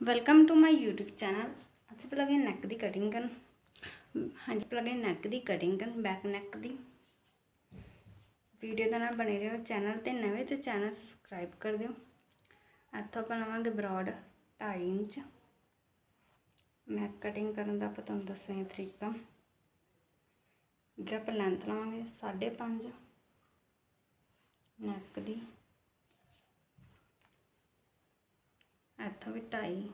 Welcome to my YouTube channel ਅੱਜ ਆਪਾਂ ਲੱਗੇ ਨੈਕ ਦੀ ਕਟਿੰਗ ਕਰਨ ਹਾਂਜੀ ਆਪਾਂ ਲੱਗੇ ਨੈਕ ਦੀ ਕਟਿੰਗ ਕਰਨ ਬੈਕ ਨੈਕ ਦੀ ਵੀਡੀਓ ਦੇ ਨਾਲ ਬਣੇ ਰਹੋ ਚੈਨਲ ਤੇ ਨਵੇਂ ਤੇ ਚੈਨਲ ਸਬਸਕ੍ਰਾਈਬ ਕਰ ਦਿਓ ਇੱਥੋਂ ਆਪਾਂ ਲਵਾਂਗੇ ਬ੍ਰੌਡ 2.5 ਇੰਚ। ਨੈਕ ਕਟਿੰਗ ਕਰਨ ਦਾ ਆਪਾਂ ਤੁਹਾਨੂੰ ਦੱਸਦੇ ਹਾਂ ਤਰੀਕਾ ਅੱਗੇ ਆਪਾਂ ਲੈਂਥ ਲਵਾਂਗੇ 5.5 ਨੈਕ ਦੀ। ਇੱਥੋਂ ਵੀ ਢਾਈ।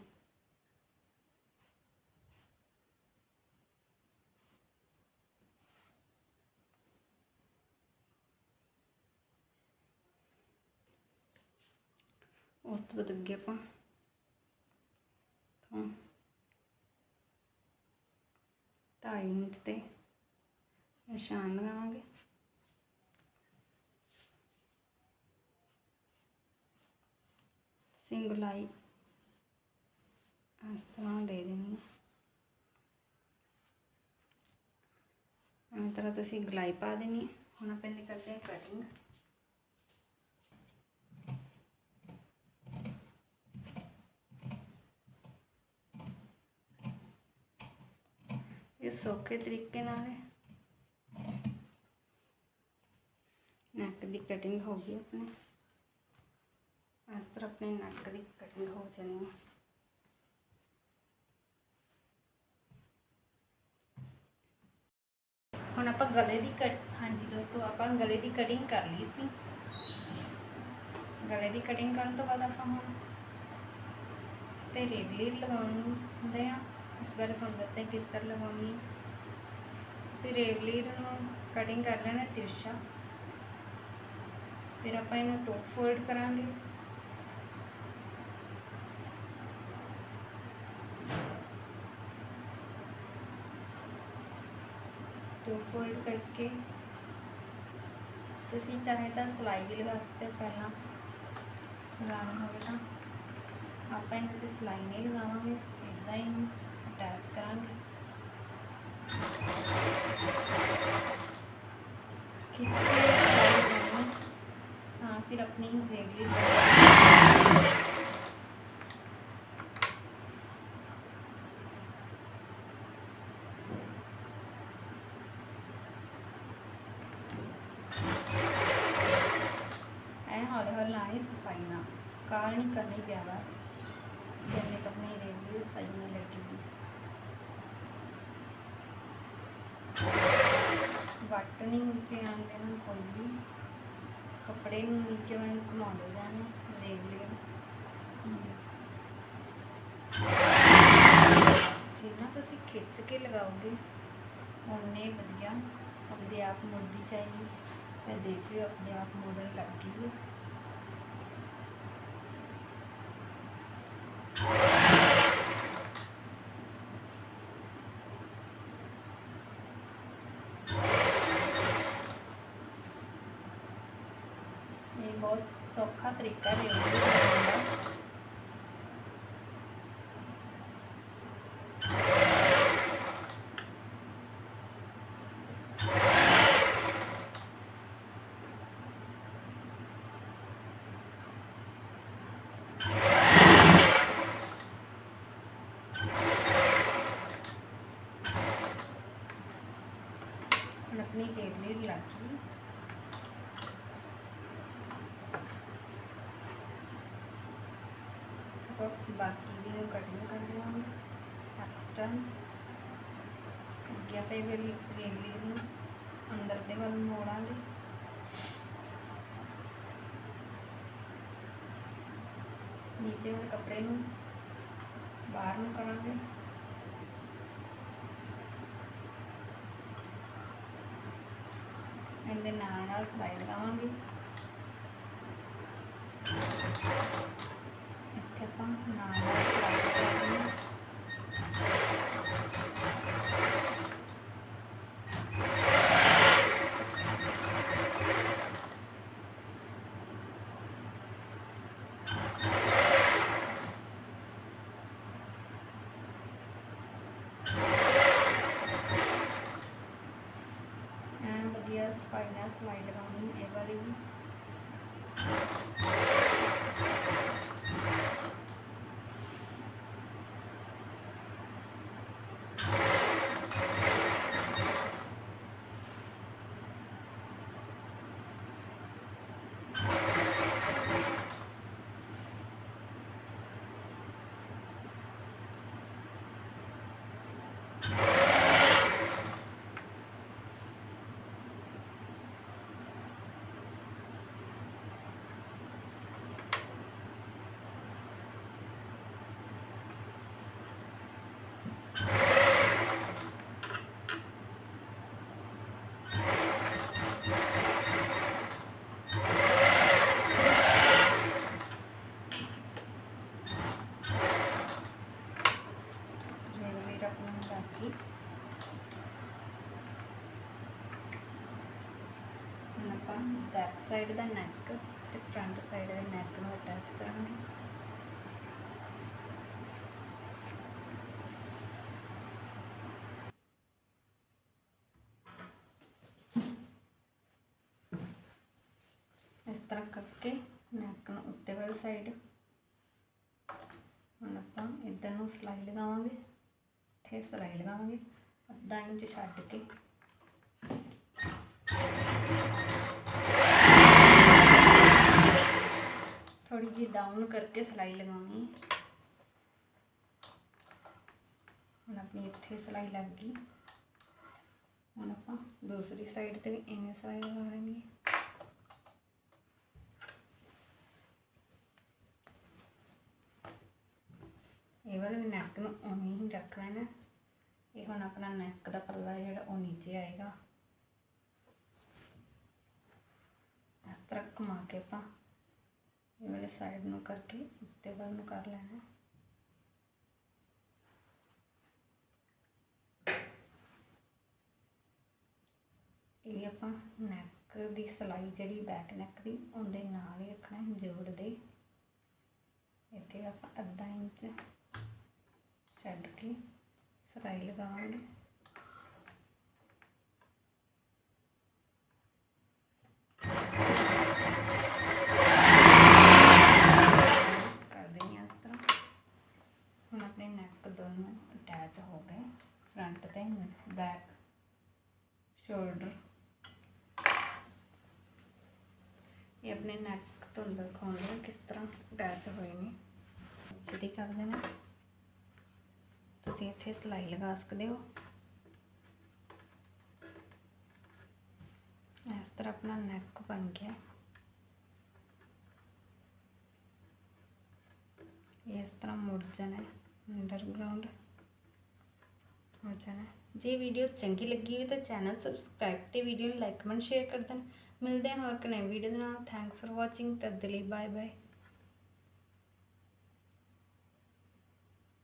ਉਸ ਤੋਂ ਬਾਅਦ ਅੱਗੇ ਆਪਾਂ ਤੋਂ ਢਾਈ ਇੰਚ ਤੇ ਨਿਸ਼ਾਨ ਲਗਾਵਾਂਗੇ ਸਿੰਗਲਾਈ ਇਸ ਤਰ੍ਹਾਂ ਦੇ ਦੇਣੀ ਹੈ ਇਸ ਤਰ੍ਹਾਂ ਤੁਸੀਂ ਗਲਾਈ ਪਾ ਦੇਣੀ ਹੈ ਹੁਣ ਆਪਾਂ ਨਿਕਲਦੇ ਹਾਂ ਕਟਿੰਗ ਇਹ ਸੌਖੇ ਤਰੀਕੇ ਨਾਲ ਹੈ। ਨੱਕ ਦੀ ਕਟਿੰਗ ਹੋ ਗਈ ਆਪਣੇ। ਇਸ ਤਰ੍ਹਾਂ ਆਪਣੇ ਨੱਕ ਦੀ ਕਟਿੰਗ ਹੋ ਜਾਣੀ ਹੈ ਹੁਣ ਆਪਾਂ ਗਲੇ ਦੀ ਕਟ, ਹਾਂਜੀ ਦੋਸਤੋ, ਆਪਾਂ ਗਲੇ ਦੀ ਕਟਿੰਗ ਕਰ ਲਈ ਸੀ। ਗਲੇ ਦੀ ਕਟਿੰਗ ਕਰਨ ਤੋਂ ਬਾਅਦ ਆਪਾਂ ਹੁਣ ਇਸ ਤੇ ਰੇਗਲੀ ਲਗਾਉਂਦੇ ਆ। ਉਸ ਬਾਰੇ ਤੁਹਾਨੂੰ ਦੱਸਦੇ ਕਿਸ ਤਰ੍ਹਾਂ ਲਗਾਉਣੀ ਅਸੀਂ ਰੇਗਲੀ ਨੂੰ ਕਟਿੰਗ ਕਰ ਲੈਣਾ ਤਿਰਛਾ। ਫਿਰ ਆਪਾਂ ਇਹਨੂੰ ਟੋਪ ਫੋਲਡ ਕਰਾਂਗੇ। ਟੂ ਫੋਲਡ ਕਰਕੇ ਤੁਸੀਂ ਚਾਹੇ ਤਾਂ ਸਲਾਈ ਵੀ ਲਗਾ ਸਕਦੇ ਹੋ ਪਹਿਲਾਂ ਲਗਾਉਣਾ ਹੋਵੇ ਤਾਂ ਆਪਾਂ ਇਹਨਾਂ ਤੇ ਸਲਾਈ ਨਹੀਂ ਲਗਾਵਾਂਗੇ ਇਦਾਂ ਹੀ ਅਟੈਚ ਕਰਾਂਗੇ ਖਿੱਚ ਕੇ ਸਲਾਈ ਲਗਾਉਣੀ ਹਾਂ ਫਿਰ ਆਪਣੀ ਰੇਗਲੀ ਨਾਲ ਕਾਲ ਨਹੀਂ ਕਰਨੀ ਜ਼ਿਆਦਾ। ਫਿਰ ਨਹੀਂ ਤਾਂ ਆਪਣੀ ਰੇਗਲੀ ਸਹੀ ਨਹੀਂ ਲੱਗੇਗੀ ਵੱਟ ਨਹੀਂ ਨੀਚੇ ਆਉਂਦੇ ਨਾ ਕੋਈ ਵੀ। ਕੱਪੜੇ ਨੂੰ ਨੀਚੇ ਵੱਲ ਘੁਮਾਉਂਦੇ ਜਾਣਾ ਰੇਗਲੀ ਜਿੰਨਾ ਤੁਸੀਂ ਖਿੱਚ ਕੇ ਲਗਾਓਗੇ ਉਨੇ ਵਧੀਆ। ਆਪਣੇ ਆਪ ਮੁੜਦੀ ਚਾਹੀਦੀ। ਮੈਂ ਦੇਖ ਲਿਓ ਆਪਣੇ ਆਪ ਮੁੜਨ ਲੱਗ ਗਈ ਹੈ ਇਹ ਬਹੁਤ ਸੌਖਾ ਤਰੀਕਾ ਹੈ ਬਣਾਉਣ ਦਾ ਹੁਣ ਆਪਣੀ ਰੇਗਲੀ ਲੱਗ ਗਈ ਆਪਾਂ ਬਾਕੀ ਦੀ ਨੂੰ ਕਟਿੰਗ ਕਰ ਲਵਾਂਗੇ। ਐਕਸਟਰਾ ਅੱਗੇ ਆਪਾਂ ਇਹ ਵਾਲੀ ਨੂੰ ਅੰਦਰ ਦੇ ਵੱਲ ਮੋੜਾਂਗੇ। ਨੀਚੇ ਵਾਲੇ ਕੱਪੜੇ ਨੂੰ ਬਾਹਰ ਨੂੰ ਕਰਾਂਗੇ। ਇਹਦੇ ਨਾਲ ਨਾਲ ਸਲਾਈ ਲਗਾਵਾਂਗੇ ਇੱਥੇ ਆਪਾਂ ਨਾਲ ਨਾਲ ਸਲਾਈ ਲਗਾਵਾਂਗੇ ਐਨ ਵਧੀਆ ਸਫ਼ਾਈ ਨਾਲ ਸਲਾਈ ਲਗਾਉਣੀ ਇਹ ਵਾਲੀ ਵੀ ਲੱਗ ਗਈ ਹੁਣ ਆਪਾਂ ਬੈਕ ਸਾਈਡ ਦਾ ਨੈਕ ਤੇ ਫਰੰਟ ਸਾਈਡ ਦੇ ਨੈਕ ਨੂੰ ਅਟੈਚ ਕਰਾਂਗੇ ਇਸ ਤਰ੍ਹਾਂ ਕਰਕੇ ਨੈਕ ਨੂੰ ਉੱਤੇ ਵਾਲੀ ਸਾਈਡ ਹੁਣ ਆਪਾਂ ਇੱਧਰ ਨੂੰ ਸਲਾਈ ਲਗਾਵਾਂਗੇ ਇੱਥੇ ਸਲਾਈ ਲਗਾਵਾਂਗੇ ਅੱਧਾ ਇੰਚ ਛੱਡ ਕੇ ਥੋੜੀ ਜਿਹੀ ਡਾਊਨ ਕਰਕੇ ਸਲਾਈ ਲਗਾਉਣੀ ਹੁਣ ਆਪਣੀ ਇੱਥੇ ਸਲਾਈ ਲੱਗ ਗਈ ਹੁਣ ਆਪਾਂ ਦੂਸਰੀ ਸਾਈਡ ਤੇ ਵੀ ਇਵੇਂ ਸਲਾਈ ਲਗਾਵਾਂਗੇ ਲੈਣੀ ਹੈ ਇਹ ਨੈਕ ਨੂੰ ਉਵੇਂ ਹੀ ਰੱਖ ਲੈਣਾ ਇਹ ਹੁਣ ਆਪਣਾ ਨੈਕ ਦਾ ਪੱਲਾ ਜਿਹੜਾ ਉਹ ਨੀਚੇ ਆਏਗਾ। ਇਸ ਤਰ੍ਹਾਂ ਘੁਮਾ ਕੇ ਆਪਾਂ ਇਹ ਵਾਲੇ ਸਾਈਡ ਨੂੰ ਕਰਕੇ ਉੱਤੇ ਵੱਲ ਨੂੰ ਕਰ ਲੈਣਾ। ਇਹ ਆਪਾਂ ਨੈਕ ਦੀ ਸਲਾਈ ਜਿਹੜੀ ਬੈਕ ਨੈਕ ਦੀ, ਉਹਦੇ ਨਾਲ ਹੀ ਰੱਖਣਾ, ਜੋੜ ਦੇ। ਇੱਥੇ ਆਪਾਂ ਅੱਧਾ ਇੰਚ ਕੇ ਸਲਾਈ ਲਗਾਵਾਂਗੇ। ਕਰ ਹੁਣ ਆਪਣੇ ਨੈਕ ਦੋਨੋਂ ਅਟੈਚ ਹੋ ਗਏ। ਫਰੰਟ ਤੇ ਬੈਕ ਸ਼ੋਲਡਰ ਇਹ ਆਪਣੇ ਨੈਕ ਤੋਂ ਅੰਦਰ ਦਿਖਾਉਂਦੇ ਕਿਸ ਤਰ੍ਹਾਂ ਅਟੈਚ ਹੋਏ ਨੇ। ਸਿੱਧੀ ਕਰ ਦੇਣਾ। ਤੁਸੀਂ ਇੱਥੇ ਸਲਾਈ ਲਗਾ ਸਕਦੇ ਹੋ। ਇਸ ਤਰ੍ਹਾਂ ਆਪਣਾ ਨੈਕ ਬਣ ਗਿਆ। ਇਸ ਤਰ੍ਹਾਂ ਮੁੜ ਜਾਣਾ ਅੰਡਰਗਰਾਉਂਡ ਹੋ ਜਾਣਾ ਜੇ ਵੀਡੀਓ ਚੰਗੀ ਲੱਗੀ ਹੋਵੇ ਤਾਂ ਚੈਨਲ ਸਬਸਕ੍ਰਾਈਬ ਤੇ ਵੀਡੀਓ ਨੂੰ ਲਾਈਕ ਕਮੈਂਟ ਸ਼ੇਅਰ ਕਰ ਦੇਣਾ। ਮਿਲਦੇ ਹਾਂ ਹੋਰ ਇੱਕ ਨਵੀਂ ਵੀਡੀਓ ਦੇ ਨਾਲ। ਥੈਂਕਸ ਫॉर ਵਾਚਿੰਗ ਤਦ ਲਈ ਬਾਏ ਬਾਏ